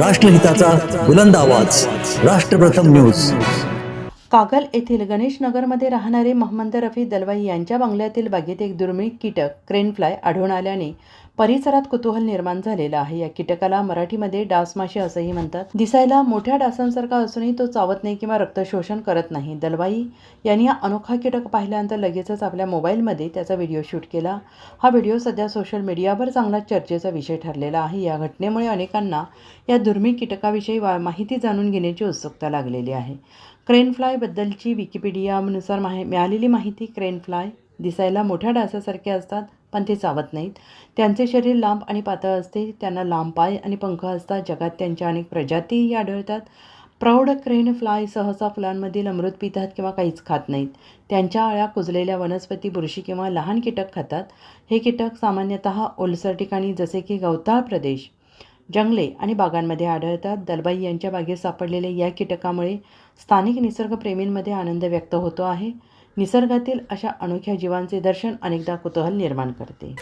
राष्ट्रहिताचा बुलंद आवाज. राष्ट्रप्रथम न्यूज. कागल येथील गणेश नगरमध्ये राहणारे मोहम्मद रफी दलवाई यांच्या बंगल्यातील बागेत एक दुर्मिळ कीटक क्रेन फ्लाय आढळून आल्याने परिसरात कुतूहल निर्माण झालेलं आहे. या कीटकाला मराठीमध्ये डासमाशी असंही म्हणतात. दिसायला मोठ्या डासांसारखा असूनही तो चावत नाही किंवा रक्तशोषण करत नाही. दलवाई यांनी हा अनोखा कीटक पाहिल्यानंतर लगेचच आपल्या मोबाईलमध्ये त्याचा व्हिडिओ शूट केला. हा व्हिडिओ सध्या सोशल मीडियावर चांगला चर्चेचा विषय ठरलेला आहे. या घटनेमुळे अनेकांना या दुर्मिळ कीटकाविषयी वा माहिती जाणून घेण्याची उत्सुकता लागलेली आहे. क्रेनफ्लायबद्दलची विकिपीडियानुसार माहि मिळालेली माहिती क्रेनफ्लाय दिसायला मोठ्या डासासारखे असतात. पण ते चावत नाहीत. त्यांचे शरीर लांब आणि पातळ असते त्यांना लांब पाय आणि पंख असतात जगात त्यांच्या अनेक प्रजातीही आढळतात. प्रौढ क्रेन फ्लाय सहसा फुलांमधील अमृत पितात किंवा काहीच खात नाहीत. त्यांच्या अळ्या कुजलेल्या वनस्पती बुरशी किंवा लहान कीटक खातात. हे कीटक सामान्यतः ओलसर ठिकाणी जसे की गवताळ प्रदेश जंगले आणि बागांमध्ये आढळतात. दलबाई यांच्या बागेत सापडलेल्या या कीटकामुळे स्थानिक निसर्गप्रेमींमध्ये आनंद व्यक्त होतो आहे. निसर्गातील अशा अनोख्या जीवांचे दर्शन अनेकदा कुतूहल निर्माण करते.